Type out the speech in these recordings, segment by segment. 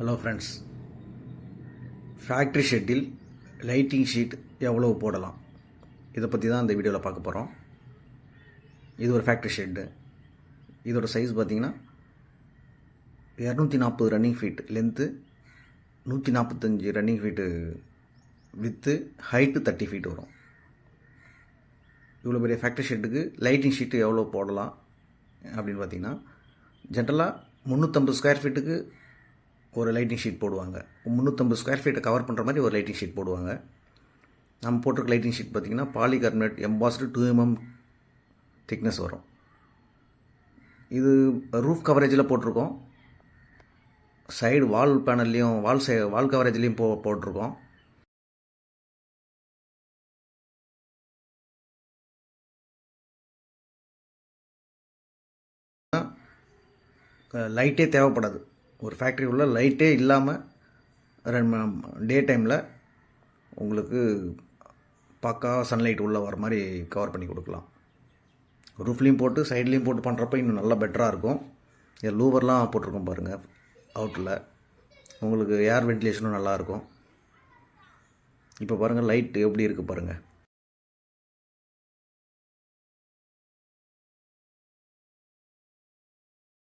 Hello friends factory ஷெட்டில் lighting sheet எவ்வளோ போடலாம்? இதை பற்றி தான் இந்த வீடியோவில் பார்க்க போகிறோம் இது ஒரு ஃபேக்ட்ரி ஷெட்டு இதோட சைஸ் பார்த்தீங்கன்னா இரநூத்தி நாற்பது ரன்னிங் ஃபீட் லென்த்து நூற்றி நாற்பத்தஞ்சு running feet width height thirty feet வரும். இவ்வளோ பெரிய ஃபேக்ட்ரி ஷெட்டுக்கு லைட்டிங் ஷீட்டு எவ்வளோ போடலாம் அப்படின்னு பார்த்தீங்கன்னா ஜென்ரலாக முந்நூற்றம்பது ஸ்கொயர் ஃபீட்டுக்கு ஒரு லைட்டிங் ஷீட் போடுவாங்க. முந்நூற்றம்பது ஸ்கொயர் ஃபீட்டை கவர் பண்ணுற மாதிரி ஒரு லைட்டிங் ஷீட் போடுவாங்க. நம்ம போட்டிருக்க லைட்டிங் ஷீட் பார்த்திங்கன்னா polycarbonate embossed two mm thickness வரும். இது ரூஃப் கவரேஜில் போட்டிருக்கோம். சைடு வால் பேனல்லையும் வால் சை வால் கவரேஜ்லேயும் போ போட்டிருக்கோம். லைட்டே தேவைப்படாது. ஒரு ஃபேக்ட்ரி உள்ள லைட்டே இல்லாமல் டே டைமில் உங்களுக்கு பக்கா சன்லைட் உள்ளே வர மாதிரி கவர் பண்ணி கொடுக்கலாம். ரூஃப்லேயும் போட்டு சைட்லேயும் போட்டு பண்ணுறப்ப இன்னும் நல்லா பெட்டராக இருக்கும். இதில் லூவர்லாம் போட்டிருக்கோம் பாருங்கள் அவுட்டில் உங்களுக்கு ஏர் வென்டிலேஷனும் நல்லாயிருக்கும் இப்போ பாருங்கள் லைட் எப்படி இருக்குது பாருங்கள்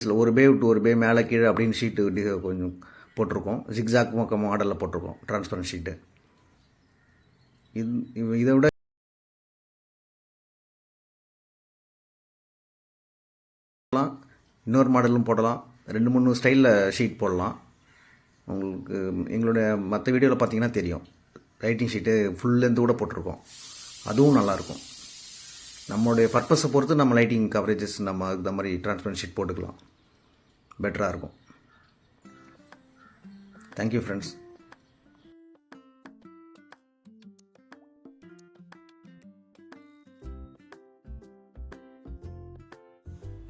இதில் ஒரு பே விட்டு ஒரு பே மேலே கீழே அப்படின்னு ஷீட்டு கொஞ்சம் போட்டிருக்கோம். ஜிக்ஸாக் மொக்க மாடலில் போட்டிருக்கோம். ட்ரான்ஸ்பரன் ஷீட்டு இது இதை விட போடலாம். இன்னொரு மாடலும் போடலாம். ரெண்டு மூணு ஸ்டைலில் ஷீட் போடலாம். உங்களுக்கு எங்களுடைய மற்ற வீடியோவில் பார்த்தீங்கன்னா தெரியும். லைட்டிங் ஷீட்டு ஃபுல்லேருந்து கூட போட்டிருக்கோம். அதுவும் நல்லாயிருக்கும் நம்மளுடைய பர்பஸை பொறுத்து நம்ம லைட்டிங் கவரேஜஸ் நம்ம இந்த மாதிரி டிரான்ஸ்பரண்ட் ஷீட் போட்டுக்கலாம். பெட்டராக இருக்கும். Thank you friends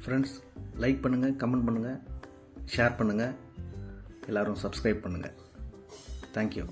friends like பண்ணுங்கள் கமெண்ட் பண்ணுங்கள் ஷேர் பண்ணுங்கள் எல்லோரும் சப்ஸ்கிரைப் பண்ணுங்கள் தேங்க்யூ